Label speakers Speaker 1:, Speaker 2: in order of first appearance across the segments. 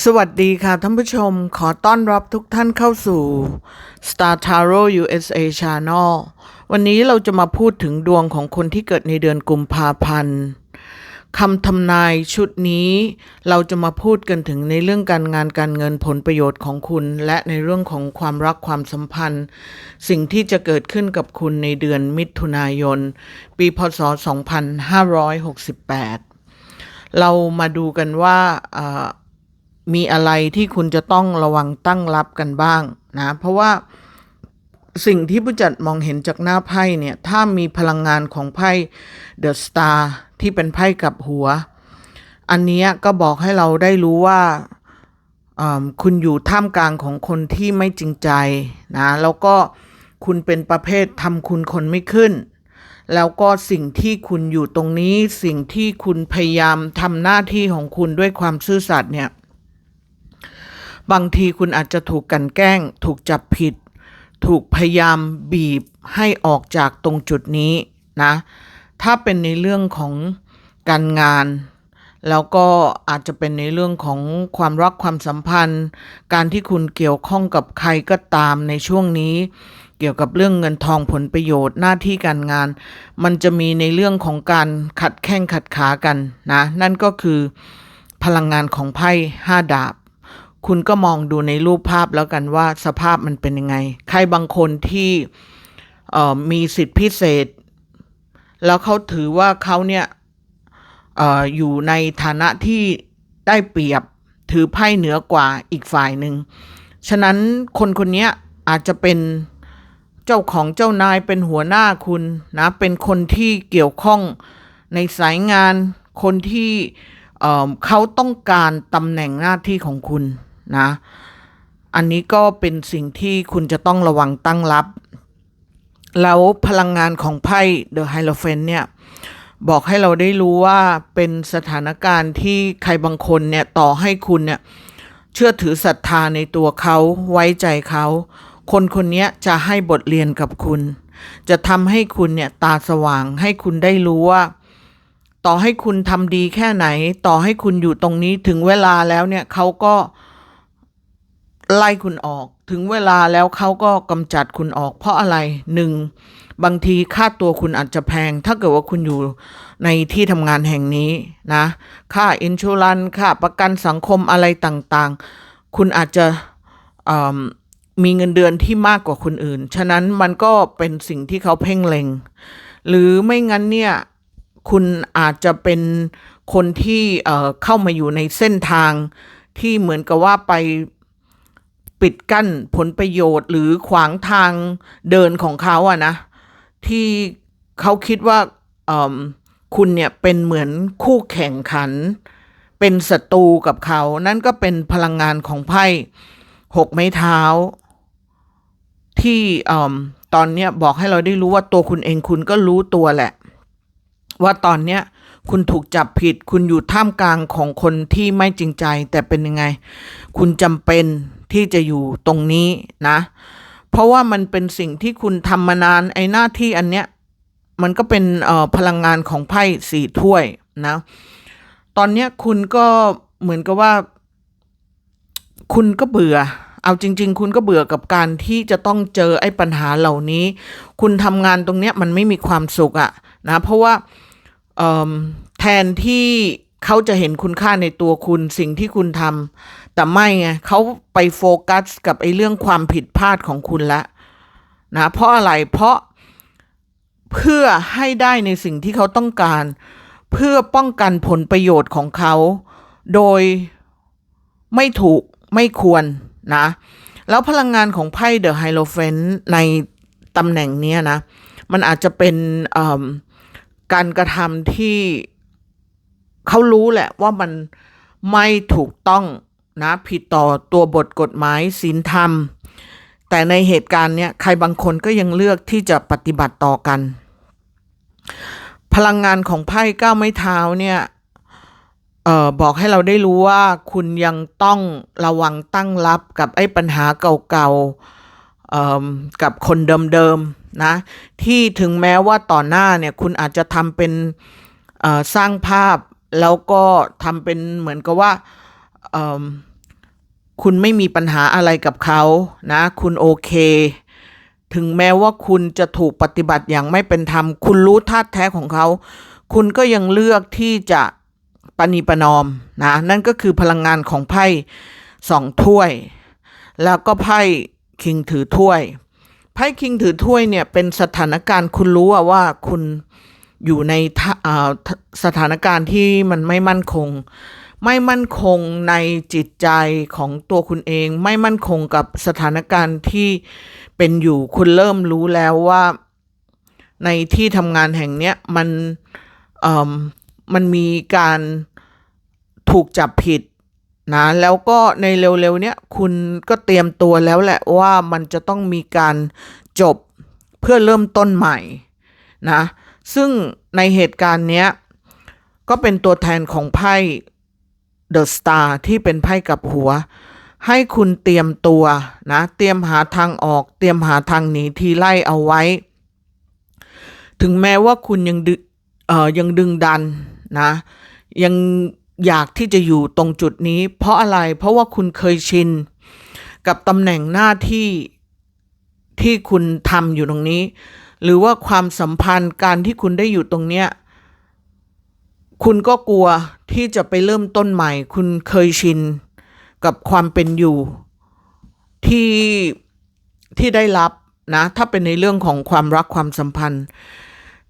Speaker 1: สวัสดีค่ะท่านผู้ชมขอต้อนรับทุกท่านเข้าสู่ Star Tarot USA Channel วันนี้เราจะมาพูดถึงดวงของคนที่เกิดในเดือนกุมภาพันธ์คำทำนายชุดนี้ เราจะมาพูดกันถึงในเรื่องการงานการเงินผลประโยชน์ของคุณ และในเรื่องของความรักความสัมพันธ์ สิ่งที่จะเกิดขึ้นกับคุณในเดือนมิถุนายน ปีพศ 2568 เรามาดูกันว่า มีอะไรที่คุณจะต้องระวังตั้งรับกันบ้างนะเพราะว่าสิ่งที่ผู้จัดมองเห็นจากหน้าไพ่เนี่ย ถ้ามีพลังงานของไพ่เดอะสตาร์ที่เป็นไพ่กับหัว อันนี้ก็บอกให้เราได้รู้ว่าคุณอยู่ท่ามกลางของคนที่ไม่จริงใจนะ แล้วก็คุณเป็นประเภททำคุณคนไม่ขึ้น แล้วก็สิ่งที่คุณอยู่ตรงนี้ สิ่งที่คุณพยายามทำหน้าที่ของคุณด้วยความซื่อสัตย์เนี่ย บางทีคุณอาจจะถูกกันแกล้ง ถูกจับผิด ถูกพยายามบีบให้ออกจากตรงจุดนี้นะ ถ้าเป็นในเรื่องของการงาน แล้วก็อาจจะเป็นในเรื่องของความรักความสัมพันธ์ การที่คุณเกี่ยวข้องกับใครก็ตามในช่วงนี้ เกี่ยวกับเรื่องเงินทองผลประโยชน์หน้าที่การงาน มันจะมีในเรื่องของการขัดแข้งขัดขากันนะ นั่นก็คือพลังงานของไพ่ห้าดาบ คุณก็มองดูในรูปภาพแล้วกันว่าสภาพมันเป็นยังไง ใครบางคนที่มีสิทธิพิเศษ แล้วเขาถือว่าเขาเนี่ยออยู่ในฐานะที่ได้เปรียบถือไพ่เหนือกว่าอีกฝ่ายหนึ่ง ฉะนั้นคนคนนี้อาจจะเป็นเจ้าของเจ้านายเป็นหัวหน้าคุณนะ เป็นคนที่เกี่ยวข้องในสายงานคนที่เขาต้องการตำแหน่งหน้าที่ของคุณ นะ อันนี้ก็เป็นสิ่งที่คุณจะต้องระวังตั้งรับ แล้วพลังงานของไพ่ The Hierophant เนี่ยบอกให้เราได้รู้ว่าเป็นสถานการณ์ที่ใครบางคนเนี่ยต่อให้คุณเนี่ยเชื่อถือศรัทธาในตัวเขาไว้ใจเขา คนคนนี้จะให้บทเรียนกับคุณ จะทำให้คุณเนี่ยตาสว่างให้คุณได้รู้ว่า ต่อให้คุณทำดีแค่ไหน ต่อให้คุณอยู่ตรงนี้ถึงเวลาแล้วเนี่ยเขาก็ ไล่คุณออก ถึงเวลาแล้วเขาก็กำจัดคุณออก เพราะอะไรหนึ่งบางทีค่าตัวคุณอาจจะแพง ถ้าเกิดว่าคุณอยู่ในที่ทำงานแห่งนี้นะ ค่าอินชูรันค่าประกันสังคมอะไรต่างๆ คุณอาจจะมีเงินเดือนที่มากกว่าคนอื่น ฉะนั้นมันก็เป็นสิ่งที่เขาเพ่งเล็ง หรือไม่งั้นเนี่ย คุณอาจจะเป็นคนที่เข้ามาอยู่ในเส้นทางที่เหมือนกับว่าไป ปิดกั้นผลประโยชน์หรือขวางทางเดินของเขาอะนะ ที่เขาคิดว่าคุณเนี่ยเป็นเหมือนคู่แข่งขัน เป็นศัตรูกับเขา นั่นก็เป็นพลังงานของไพ่หกไม้เท้า ที่อตอนเนี้ยบอกให้เราได้รู้ว่าตัวคุณเองคุณก็รู้ตัวแหละ ว่าตอนเนี้ยคุณถูกจับผิด คุณอยู่ท่ามกลางของคนที่ไม่จริงใจ แต่เป็นยังไง คุณจำเป็น ที่จะอยู่ตรงนี้นะ เพราะว่ามันเป็นสิ่งที่คุณทำมานานไอ้หน้าที่อันเนี้ยมันก็เป็นเอ่อพลังงานของไพ่สี่ถ้วยนะ ตอนเนี้ยคุณก็เหมือนกับว่า คุณก็เบื่อ เอาจริง ๆ คุณก็เบื่อกับการที่จะต้องเจอไอ้ปัญหาเหล่านี้ คุณทำงานตรงเนี้ยมันไม่มีความสุขอะนะ เพราะว่าแทนที่ เขาจะเห็นคุณค่าในตัวคุณสิ่งที่คุณทำแต่ไม่ไงเขาไปโฟกัสกับไอ้เรื่องความผิดพลาดของคุณละนะเพราะอะไรเพราะเพื่อให้ได้ในสิ่งที่เขาต้องการ เพื่อป้องกันผลประโยชน์ของเขา โดยไม่ถูกไม่ควรนะ แล้วพลังงานของไพ่เดอะไฮโลเฟนในตำแหน่งเนี้ยนะ มันอาจจะเป็นการกระทำที่ เขารู้แหละว่ามันไม่ถูกต้องนะผิดต่อตัวบทกฎหมายศีลธรรม แต่ในเหตุการณ์เนี้ยใครบางคนก็ยังเลือกที่จะปฏิบัติต่อกัน พลังงานของไพ่ก้าวไม้เท้าเนี่ยเออบอกให้เราได้รู้ว่าคุณยังต้องระวังตั้งรับกับไอ้ปัญหาเก่าๆเออกับคนเดิมๆนะที่ถึงแม้ว่าต่อหน้าเนี่ยคุณอาจจะทำเป็นสร้างภาพ แล้วก็ทำเป็นเหมือนกับว่าคุณไม่มีปัญหาอะไรกับเขานะ คุณโอเค ถึงแม้ว่าคุณจะถูกปฏิบัติอย่างไม่เป็นธรรม คุณรู้ท่าตุแท้ของเขา คุณก็ยังเลือกที่จะปณีประนอมนะ นั่นก็คือพลังงานของไพ่สองถ้วย แล้วก็ไพ่คิงถือถ้วย ไพ่คิงถือถ้วยเนี่ยเป็นสถานการณ์คุณรู้ว่าคุณ อยู่ในสถานการณ์ที่มันไม่มั่นคง ไม่มั่นคงในจิตใจของตัวคุณเอง ไม่มั่นคงกับสถานการณ์ที่เป็นอยู่คุณเริ่มรู้แล้วว่า ในที่ทำงานแห่งเนี้ยมันมมันมีการถูกจับผิดนะแล้วก็ในเร็วๆเนี้ยคุณก็เตรียมตัวแล้วแหละว่ามันจะต้องมีการจบเพื่อเริ่มต้นใหม่นะ ซึ่งในเหตุการณ์เนี้ย ก็เป็นตัวแทนของไพ่เดอะสตาร์ที่เป็นไพ่กับหัว ให้คุณเตรียมตัวนะ เตรียมหาทางออก เตรียมหาทางหนีทีไล่เอาไว้ ถึงแม้ว่าคุณยังดึเอ่อยังดึงดันนะ ยังอยากที่จะอยู่ตรงจุดนี้ เพราะอะไรเพราะว่าคุณเคยชิน กับตำแหน่งหน้าที่ที่คุณทำอยู่ตรงนี้ หรือว่าความสัมพันธ์การที่คุณได้อยู่ตรงเนี้ยคุณก็กลัวที่จะไปเริ่มต้นใหม่ คุณเคยชินกับความเป็นอยู่ที่ที่ได้รับนะถ้าเป็นในเรื่องของความรักความสัมพันธ์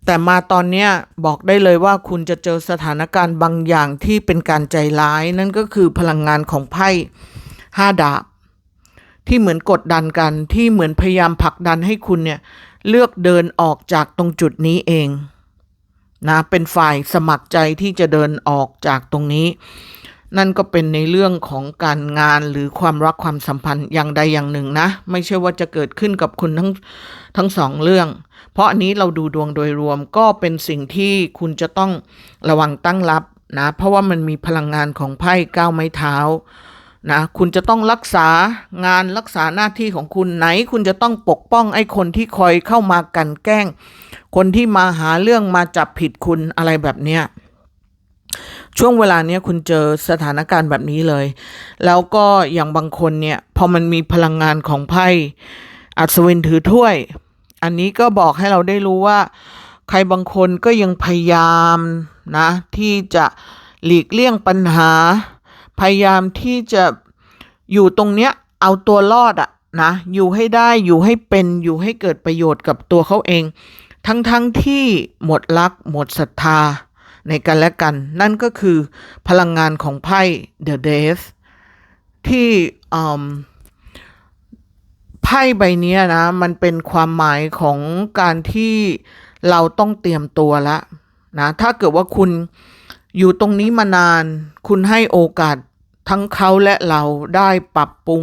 Speaker 1: แต่มาตอนเนี้ยบอกได้เลยว่าคุณจะเจอสถานการณ์บางอย่างที่เป็นการใจร้าย นั่นก็คือพลังงานของไพ่ห้าดาบ ที่เหมือนกดดันกันที่เหมือนพยายามผลักดันให้คุณเนี่ย เลือกเดินออกจากตรงจุดนี้เองนะเป็นฝ่ายสมัครใจที่จะเดินออกจากตรงนี้ นั่นก็เป็นในเรื่องของการงานหรือความรักความสัมพันธ์อย่างใดอย่างหนึ่งนะ ไม่ใช่ว่าจะเกิดขึ้นกับคุณทั้งทั้งสองเรื่อง เพราะอันนี้เราดูดวงโดยรวมก็เป็นสิ่งที่คุณจะต้องระวังตั้งรับนะ เพราะว่ามันมีพลังงานของไพ่ก้าวไม้เท้า นะคุณจะต้องรักษางานรักษาหน้าที่ของคุณไหน คุณจะต้องปกป้องไอ้คนที่คอยเข้ามากันแกล้ง คนที่มาหาเรื่องมาจับผิดคุณอะไรแบบเนี้ยช่วงเวลาเนี้ยคุณเจอสถานการณ์แบบนี้เลย แล้วก็อย่างบางคนเนี่ยพอมันมีพลังงานของไพ่อัศวินถือถ้วย อันนี้ก็บอกให้เราได้รู้ว่า ใครบางคนก็ยังพยายามนะที่จะหลีกเลี่ยงปัญหา พยายามที่จะอยู่ตรงเนี้ยเอาตัวรอดอะนะอยู่ให้ได้อยู่ให้เป็นอยู่ให้เกิดประโยชน์กับตัวเขาเอง ทั้งๆทที่หมดรัก หมดศรัทธาในกันและกัน นั่นก็คือพลังงานของไพ่ The Death ที่อืมไพ่ใบนี้นะ มันเป็นความหมายของการที่เราต้องเตรียมตัวละนะถ้าเกิดว่าคุณ อยู่ตรงนี้มานาน คุณให้โอกาสทั้งเขาและเราได้ปรับปรุง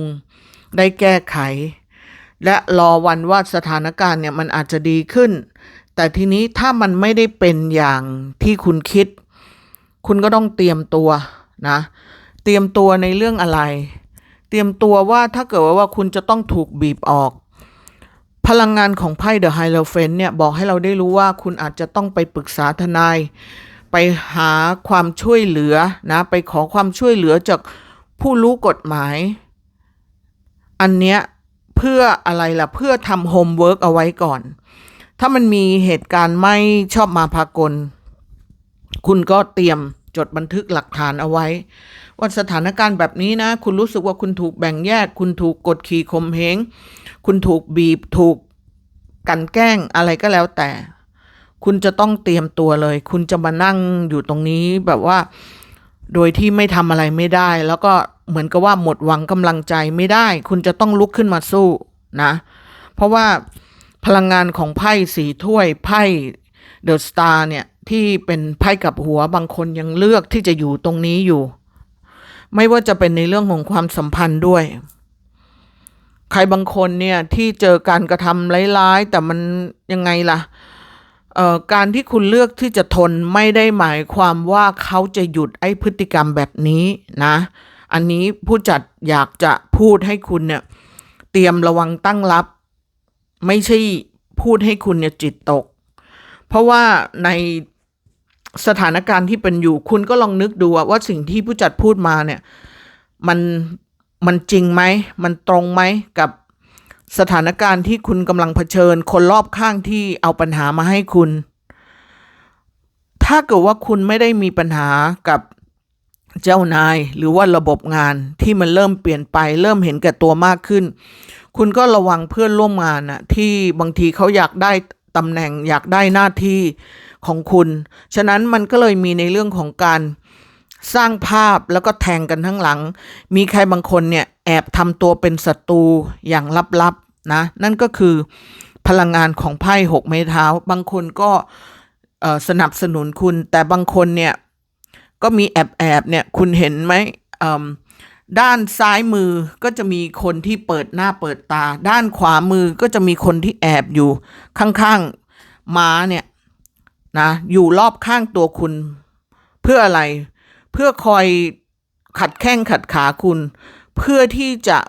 Speaker 1: ได้แก้ไข และรอวันว่าสถานการณ์เนี่ยมันอาจจะดีขึ้น แต่ทีนี้ถ้ามันไม่ได้เป็นอย่างที่คุณคิด คุณก็ต้องเตรียมตัวนะ เตรียมตัวในเรื่องอะไร เตรียมตัวว่าถ้าเกิดว่าคุณจะต้องถูกบีบออก พลังงานของไพ่เดอะไฮโลเฟนเนี่ยบอกให้เราได้รู้ว่าคุณอาจจะต้องไปปรึกษาทนาย ไปหาความช่วยเหลือนะไปขอความช่วยเหลือจากผู้รู้กฎหมาย อันเนี้ยเพื่ออะไรล่ะ เพื่อทำโฮมเวิร์กเอาไว้ก่อน ถ้ามันมีเหตุการณ์ไม่ชอบมาพากล คุณก็เตรียมจดบันทึกหลักฐานเอาไว้ ว่าสถานการณ์แบบนี้นะ คุณรู้สึกว่าคุณถูกแบ่งแยก คุณถูกกดขี่ข่มเหงคุณถูกบีบถูกกันแกล้งอะไรก็แล้วแต่ คุณจะต้องเตรียมตัวเลย คุณจะมานั่งอยู่ตรงนี้แบบว่า โดยที่ไม่ทำอะไรไม่ได้ แล้วก็เหมือนกับว่าหมดหวังกำลังใจไม่ได้ คุณจะต้องลุกขึ้นมาสู้นะ เพราะว่าพลังงานของไพ่สีถ้วยไพ่เดอะสตาร์เนี่ยที่เป็นไพ่กับหัวบางคนยังเลือกที่จะอยู่ตรงนี้อยู่ ไม่ว่าจะเป็นในเรื่องของความสัมพันธ์ด้วย ใครบางคนเนี่ยที่เจอการกระทำร้ายๆแต่มันยังไงล่ะ การที่คุณเลือกที่จะทนไม่ได้หมายความว่าเขาจะหยุดไอ้พฤติกรรมแบบนี้นะ อันนี้ผู้จัดอยากจะพูดให้คุณเนี่ยเตรียมระวังตั้งรับ ไม่ใช่พูดให้คุณเนี่ยจิตตก เพราะว่าในสถานการณ์ที่เป็นอยู่ คุณก็ลองนึกดูว่าสิ่งที่ผู้จัดพูดมาเนี่ย มันมันจริงไหม มันตรงไหมกับ สถานการณ์ที่คุณกำลังเผชิญ คนรอบข้างที่เอาปัญหามาให้คุณ ถ้าเกิดว่าคุณไม่ได้มีปัญหากับเจ้านายหรือว่าระบบงานที่มันเริ่มเปลี่ยนไป เริ่มเห็นแก่ตัวมากขึ้น คุณก็ระวังเพื่อนร่วมงานน่ะที่บางทีเขาอยากได้ตำแหน่งอยากได้หน้าที่ของคุณ ฉะนั้นมันก็เลยมีในเรื่องของการ สร้างภาพแล้วก็แทงกันทั้งหลัง มีใครบางคนเนี่ยแอบทำตัวเป็นศัตรูอย่างลับๆนะนั่นก็คือพลังงานของไพ่หกไม้เท้า บางคนก็สนับสนุนคุณ แต่บางคนเนี่ยก็มีแอบแอบๆเนี่ยคุณเห็นไหมด้านซ้ายมือก็จะมีคนที่เปิดหน้าเปิดตา ด้านขวามือก็จะมีคนที่แอบอยู่ข้างๆม้าเนี่ยนะอยู่รอบข้างตัวคุณเพื่ออะไร เพื่อคอยขัดแข้งขัดขาคุณ เพื่อที่จะ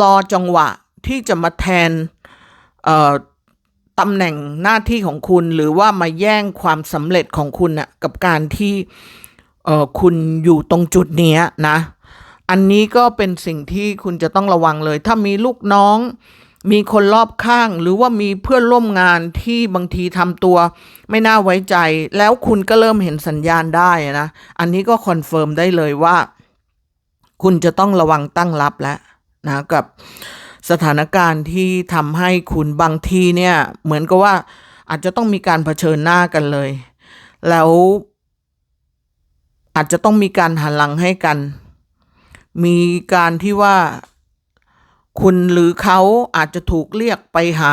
Speaker 1: รอจังหวะที่จะมาแทนตำแหน่งหน้าที่ของคุณ หรือว่ามาแย่งความสำเร็จของคุณน่ะกับการที่คุณอยู่ตรงจุดเนี้ยนะ อันนี้ก็เป็นสิ่งที่คุณจะต้องระวังเลย ถ้ามีลูกน้อง มีคนรอบข้างหรือว่ามีเพื่อนร่วมงานที่บางทีทำตัว ไม่น่าไว้ใจ แล้วคุณก็เริ่มเห็นสัญญาณได้นะ อันนี้ก็คอนเฟิร์มได้เลยว่า คุณจะต้องระวังตั้งรับแล้วนะกับสถานการณ์ที่ทำให้คุณบางทีเนี่ย เหมือนกับว่าอาจจะต้องมีการเผชิญหน้ากันเลย แล้ว อาจจะต้องมีการหันหลังให้กัน มีการที่ว่า คุณหรือเขาอาจจะถูกเรียกไปหา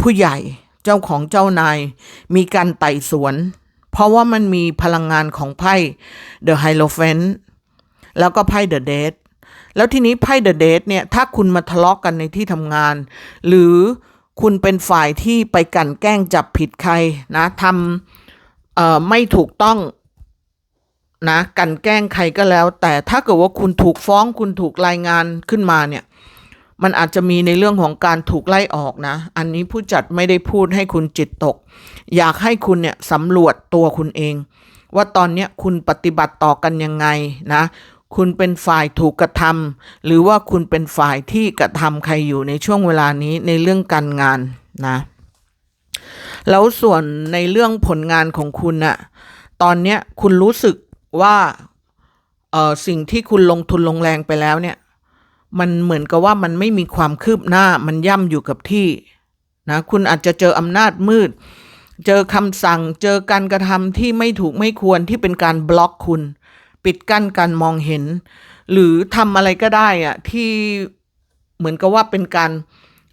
Speaker 1: ผู้ใหญ่เจ้าของเจ้านาย มีการไต่สวน เพราะว่ามันมีพลังงานของไพ่ The Hierophant แล้วก็ไพ่ The Death แล้วทีนี้ไพ่ The Death เนี่ยถ้าคุณมาทะเลาะกกันในที่ทำงาน หรือคุณเป็นฝ่ายที่ไปกันแกล้งจับผิดใครนะทำเอ่อไม่ถูกต้องนะกันแกล้งใครก็แล้ว แต่ถ้าเกิดว่าคุณถูกฟ้องคุณถูกรายงานขึ้นมาเนี่ย มันอาจจะมีในเรื่องของการถูกไล่ออกนะ อันนี้ผู้จัดไม่ได้พูดให้คุณจิตตก อยากให้คุณเนี่ยสำรวจตัวคุณเอง ว่าตอนเนี้ยคุณปฏิบัติต่อกันยังไงนะ คุณเป็นฝ่ายถูกกระทำหรือว่าคุณเป็นฝ่ายที่กระทำใครอยู่ในช่วงเวลานี้ในเรื่องการงานนะแล้วส่วนในเรื่องผลงานของคุณน่ะตอนเนี้ยคุณรู้สึกว่าเออสิ่งที่คุณลงทุนลงแรงไปแล้วเนี่ย มันเหมือนกับว่ามันไม่มีความคืบหน้ามันย่ำอยู่กับที่นะคุณอาจจะเจออำนาจมืด เจอคำสั่งเจอการกระทำที่ไม่ถูกไม่ควรที่เป็นการบล็อกคุณ ปิดกั้นการมองเห็น หรือทำอะไรก็ได้อะที่เหมือนกับว่าเป็นการ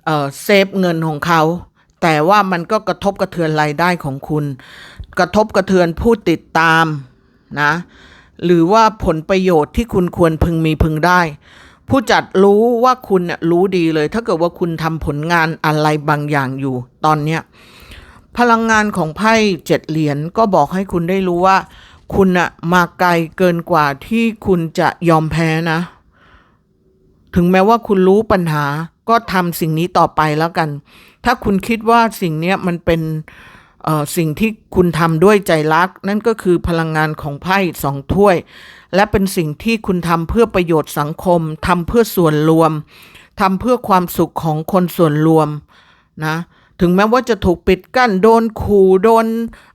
Speaker 1: เออเซฟเงินของเขา แต่ว่ามันก็กระทบกระเทือนรายได้ของคุณ กระทบกระเทือนผู้ติดตามนะหรือว่าผลประโยชน์ที่คุณควรพึงมีพึงได้ ผู้จัดรู้ว่าคุณเนี่ยรู้ดีเลย ถ้าเกิดว่าคุณทำผลงานอะไรบางอย่างอยู่ ตอนเนี้ยพลังงานของไพ่เจ็ดเหรียญก็บอกให้คุณได้รู้ว่า คุณอะมาไกลเกินกว่าที่คุณจะยอมแพ้นะ ถึงแม้ว่าคุณรู้ปัญหาก็ทำสิ่งนี้ต่อไปแล้วกัน ถ้าคุณคิดว่าสิ่งนี้มันเป็น สิ่งที่คุณทำด้วยใจรัก นั่นก็คือพลังงานของไพ่สองถ้วย และเป็นสิ่งที่คุณทำเพื่อประโยชน์สังคมทำเพื่อส่วนรวมทำเพื่อความสุขของคนส่วนรวมนะถึงแม้ว่าจะถูกปิดกั้นโดนขู่โดน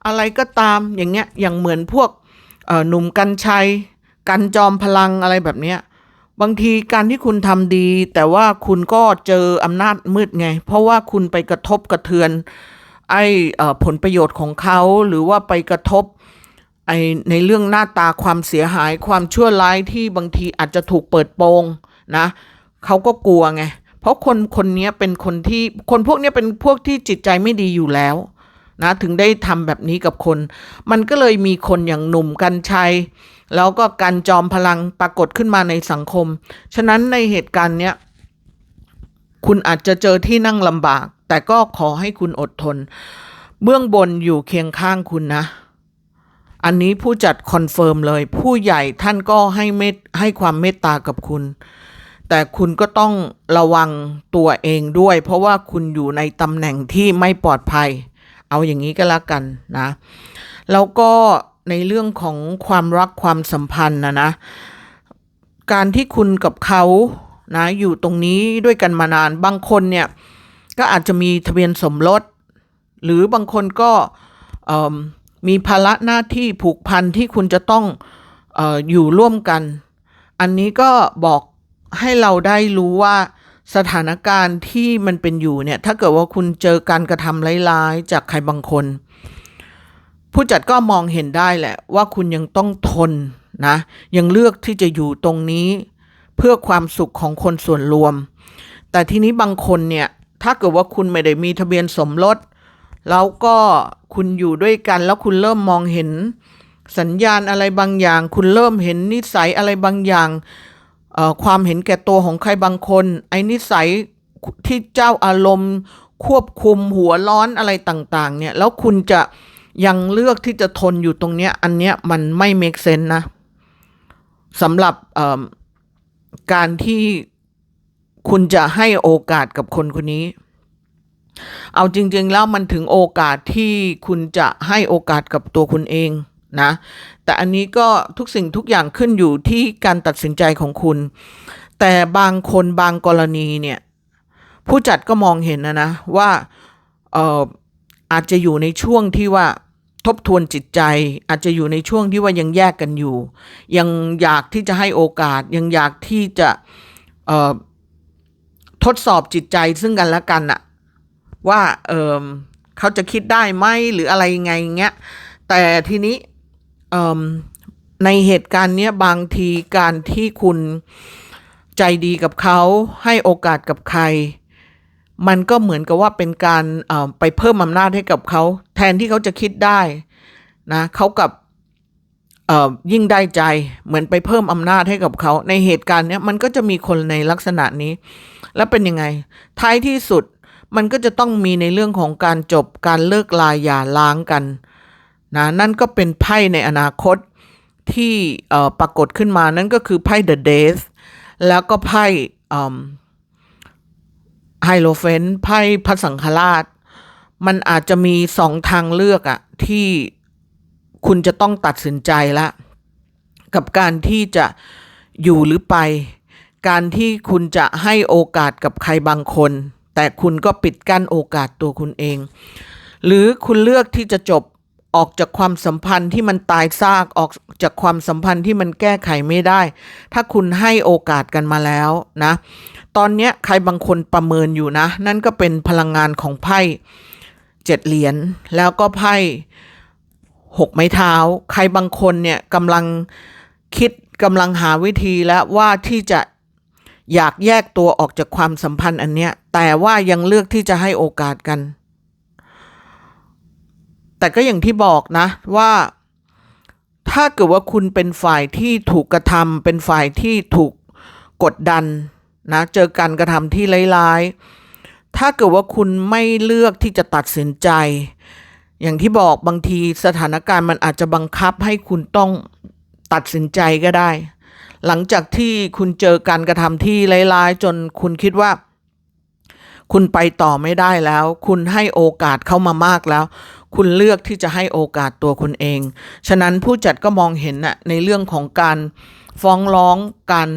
Speaker 1: อะไรก็ตามอย่างเงี้ยอย่างเหมือนพวกหนุ่มกัญชัย กันจอมพลังอะไรแบบเนี้ยบางทีการที่คุณทำดี แต่ว่าคุณก็เจออำนาจมืดไง เพราะว่าคุณไปกระทบกระเทือน ไอ้ผลประโยชน์ของเขาหรือว่าไปกระทบไอ้ในเรื่องหน้าตาความเสียหายความชั่วร้ายที่บางทีอาจจะถูกเปิดโปงนะเขาก็กลัวไงเพราะคนคนนี้เป็นคนที่คนพวกนี้เป็นพวกที่จิตใจไม่ดีอยู่แล้วนะถึงได้ทำแบบนี้กับคน มันก็เลยมีคนอย่างหนุ่มกัญชัย แล้วก็การจอมพลังปรากฏขึ้นมาในสังคม ฉะนั้นในเหตุการณ์เนี้ย คุณอาจจะเจอที่นั่งลำบาก แต่ก็ขอให้คุณอดทน เบื้องบนอยู่เคียงข้างคุณนะ อันนี้ผู้จัดคอนเฟิร์มเลย ผู้ใหญ่ท่านก็ให้เมตให้ความเมตตากับคุณ แต่คุณก็ต้องระวังตัวเองด้วย เพราะว่าคุณอยู่ในตำแหน่งที่ไม่ปลอดภัย เอาอย่างนี้ก็แล้วกันนะ แล้วก็ในเรื่องของความรักความสัมพันธ์นะนะ การที่คุณกับเขา นะอยู่ตรงนี้ด้วยกันมานานบางคนเนี่ยก็อาจจะมีทะเบียนสมรส หรือบางคนก็มีภาระหน้าที่ผูกพันที่คุณจะต้องอออยู่ร่วมกัน อันนี้ก็บอกให้เราได้รู้ว่าสถานการณ์ที่มันเป็นอยู่เนี่ย ถ้าเกิดว่าคุณเจอการกระทำร้ายๆ จากใครบางคน ผู้จัดก็มองเห็นได้แหละว่าคุณยังต้องทนนะ ยังเลือกที่จะอยู่ตรงนี้ เพื่อความสุขของคนส่วนรวม แต่ทีนี้บางคนเนี่ย ถ้าเกิดว่าคุณไม่ได้มีทะเบียนสมรส แล้วก็คุณอยู่ด้วยกัน แล้วคุณเริ่มมองเห็นสัญญาณอะไรบางอย่าง คุณเริ่มเห็นนิสัยอะไรบางอย่าง ความเห็นแก่ตัวของใครบางคน ไอ้นิสัยที่เจ้าอารมณ์ ควบคุมหัวร้อนอะไรต่าง ๆ เนี่ย แล้วคุณจะยังเลือกที่จะทนอยู่ตรงเนี้ย อันเนี้ยมันไม่ make sense นะสำหรับ การที่คุณจะให้โอกาสกับคนคนนี้ เอาจริง ๆ แล้วมันถึงโอกาสที่คุณจะให้โอกาสกับตัวคุณเองนะ แต่อันนี้ก็ทุกสิ่งทุกอย่างขึ้นอยู่ที่การตัดสินใจของคุณ แต่บางคนบางกรณีเนี่ย ผู้จัดก็มองเห็นนะนะว่าเอ่ออาจจะอยู่ในช่วงที่ว่า ทบทวนจิตใจอาจจะอยู่ในช่วงที่ว่ายังแยกกันอยู่ ยังอยากที่จะให้โอกาส ยังอยากที่จะทดสอบจิตใจซึ่งกันและกันอะว่าเเขาจะคิดได้ไหมหรืออะไรยังไงเงี้ยแต่ทีนี้ในเหตุการณ์เนี้ยบางทีการที่คุณใจดีกับเขาให้โอกาสกับใคร มันก็เหมือนกับว่าเป็นการไปเพิ่มอำนาจให้กับเขา แทนที่เขาจะคิดได้นะเขากับยิ่งได้ใจเหมือนไปเพิ่มอำนาจให้กับเขา ในเหตุการณ์เนี้ยมันก็จะมีคนในลักษณะนี้ แล้วเป็นยังไง ท้ายที่สุดมันก็จะต้องมีในเรื่องของการจบการเลิกลาอย่าล้างกันนะนั่นก็เป็นไพ่ในอนาคตที่ปรากฏขึ้นมานั่นก็คือไพ่ The Death แล้วก็ไพ่ ไฮโลเฟนไพ่พระสังฆราช มันอาจจะมีสองทางเลือกอะที่คุณจะต้องตัดสินใจละกับการที่จะอยู่หรือไป การที่คุณจะให้โอกาสกับใครบางคน แต่คุณก็ปิดกั้นโอกาสตัวคุณเอง หรือคุณเลือกที่จะจบออกจากความสัมพันธ์ที่มันตายซากออกจากความสัมพันธ์ที่มันแก้ไขไม่ได้ ถ้าคุณให้โอกาสกันมาแล้วนะ ตอนนี้ใครบางคนประเมินอยู่นะ นั่นก็เป็นพลังงานของไพ่เจ็ดเหรียญแล้วก็ไพ่หกไม้เท้า ใครบางคนเนี่ยกำลังคิดกำลังหาวิธีแล้วว่าที่จะอยากแยกตัวออกจากความสัมพันธ์อันเนี้ย แต่ว่ายังเลือกที่จะให้โอกาสกัน แต่ก็อย่างที่บอกนะว่าถ้าเกิดว่าคุณเป็นฝ่ายที่ถูกกระทำเป็นฝ่ายที่ถูกกดดัน นะเจอการกระทำที่ร้ายๆ ถ้าเกิดว่าคุณไม่เลือกที่จะตัดสินใจ อย่างที่บอกบางทีสถานการณ์มันอาจจะบังคับให้คุณต้องตัดสินใจก็ได้ หลังจากที่คุณเจอการกระทำที่ร้ายๆ จนคุณคิดว่า คุณไปต่อไม่ได้แล้ว คุณให้โอกาสเข้ามามากแล้ว คุณเลือกที่จะให้โอกาสตัวคุณเอง ฉะนั้นผู้จัดก็มองเห็นนะในเรื่องของการฟ้องร้องการ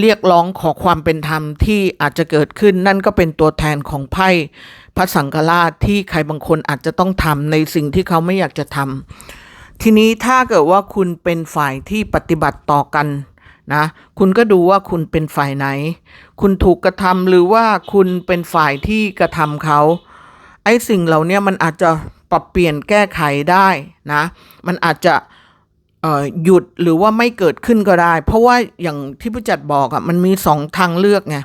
Speaker 1: เรียกร้องขอความเป็นธรรมที่อาจจะเกิดขึ้น นั่นก็เป็นตัวแทนของไพ่พระสังฆราชที่ใครบางคนอาจจะต้องทำในสิ่งที่เขาไม่อยากจะทำทีนี้ถ้าเกิดว่าคุณเป็นฝ่ายที่ปฏิบัติต่อกันนะคุณก็ดูว่าคุณเป็นฝ่ายไหน คุณถูกกระทำหรือว่าคุณเป็นฝ่ายที่กระทำเขาไอ้สิ่งเหล่านี้มันอาจจะปรับเปลี่ยนแก้ไขได้นะ มันอาจจะ หยุดหรือว่าไม่เกิดขึ้นก็ได้ เพราะว่าอย่างที่ผู้จัดบอกอะ่ะมันมีสองทางเลือกไง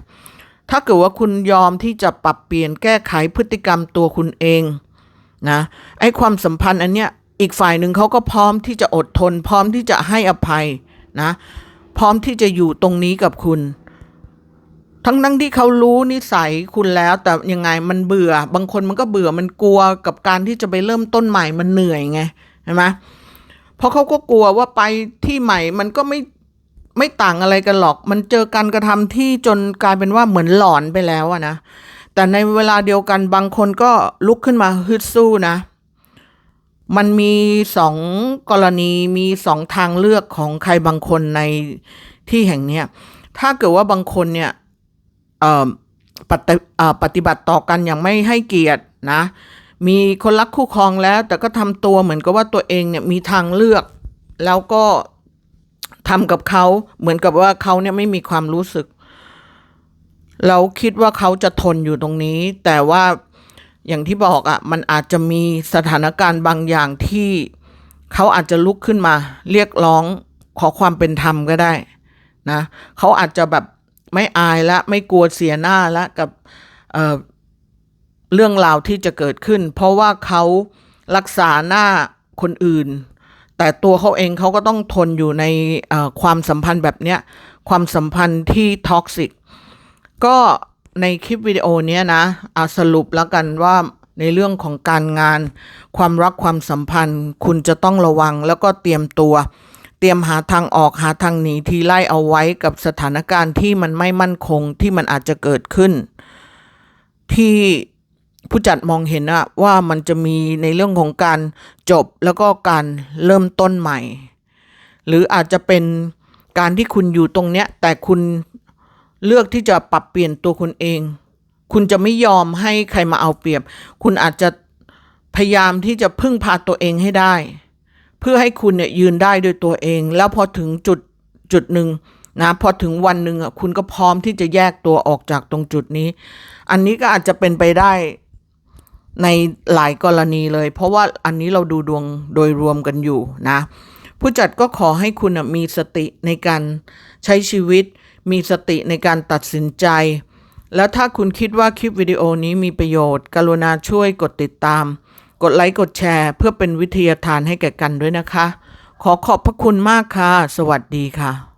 Speaker 1: ถ้าเกิดว่าคุณยอมที่จะปรับเปลี่ยนแก้ไขพฤติกรรมตัวคุณเองนะไอ้ความสัมพันธ์อันเนี้ยอีกฝ่ายหนึ่งเขาก็พร้อมที่จะอดทน พร้อมที่จะให้อภัยนะพร้อมที่จะอยู่ตรงนี้กับคุณ ทั้งทั้งที่เขารู้นิสัยคุณแล้ว แต่ยังไงมันเบื่อ บางคนมันก็เบื่อมันกลัวกับการที่จะไปเริ่มต้นใหม่มันเหนื่อยไงใช่ไหม เพราะเขาก็กลัวว่าไปที่ใหม่มันก็ไม่ไม่ต่างอะไรกันหรอก มันเจอการกระทำที่จนกลายเป็นว่าเหมือนหลอนไปแล้วอะนะ แต่ในเวลาเดียวกันบางคนก็ลุกขึ้นมาฮึดสู้นะ มันมีสองกรณีมีสองทางเลือกของใครบางคนในที่แห่งเนี้ย ถ้าเกิดว่าบางคนเนี่ยปฏิปฏิบัติต่อกันอย่างไม่ให้เกียรตินะ มีคนรักคู่ครองแล้ว แต่ก็ทำตัวเหมือนกับว่าตัวเองเนี่ยมีทางเลือก แล้วก็ทำกับเขาเหมือนกับว่าเขาเนี่ยไม่มีความรู้สึก เราคิดว่าเขาจะทนอยู่ตรงนี้ แต่ว่าอย่างที่บอกอะ่ะ มันอาจจะมีสถานการณ์บางอย่างที่เขาอาจจะลุกขึ้นมา เรียกร้องขอความเป็นธรรมก็ได้นะเขาอาจจะแบบไม่อายละ ไม่กลัวเสียหน้าละกับ เรื่องราวที่จะเกิดขึ้น เพราะว่าเขารักษาหน้าคนอื่น แต่ตัวเขาเองเขาก็ต้องทนอยู่ในความสัมพันธ์แบบเนี้ยความสัมพันธ์ที่ท็อกซิกก็ในคลิปวิดีโอนี้นะเอาสรุปแล้วกันว่าในเรื่องของการงาน ความรักความสัมพันธ์ คุณจะต้องระวังแล้วก็เตรียมตัว เตรียมหาทางออกหาทางหนีที่ไล่เอาไว้กับสถานการณ์ที่มันไม่มั่นคงที่มันอาจจะเกิดขึ้น ที่ ผู้จัดมองเห็นอะว่ามันจะมีในเรื่องของการจบแล้วก็การเริ่มต้นใหม่ หรืออาจจะเป็นการที่คุณอยู่ตรงเนี้ย แต่คุณเลือกที่จะปรับเปลี่ยนตัวคุณเอง คุณจะไม่ยอมให้ใครมาเอาเปรียบ คุณอาจจะพยายามที่จะพึ่งพาตัวเองให้ได้ เพื่อให้คุณเนี่ยยืนได้ด้วยตัวเอง แล้วพอถึงจุดจุดหนึ่งนะพอถึงวันหนึ่งอะคุณก็พร้อมที่จะแยกตัวออกจากตรงจุดนี้ อันนี้ก็อาจจะเป็นไปได้ ในหลายกรณีเลย เพราะว่าอันนี้เราดูดวงโดยรวมกันอยู่นะ ผู้จัดก็ขอให้คุณมีสติในการใช้ชีวิต มีสติในการตัดสินใจ แล้วถ้าคุณคิดว่าคลิปวิดีโอนี้มีประโยชน์ กรุณาช่วยกดติดตาม กดไลค์กดแชร์ เพื่อเป็นวิทยาทานให้แก่กันด้วยนะคะ ขอขอบพระคุณมากค่ะ สวัสดีค่ะ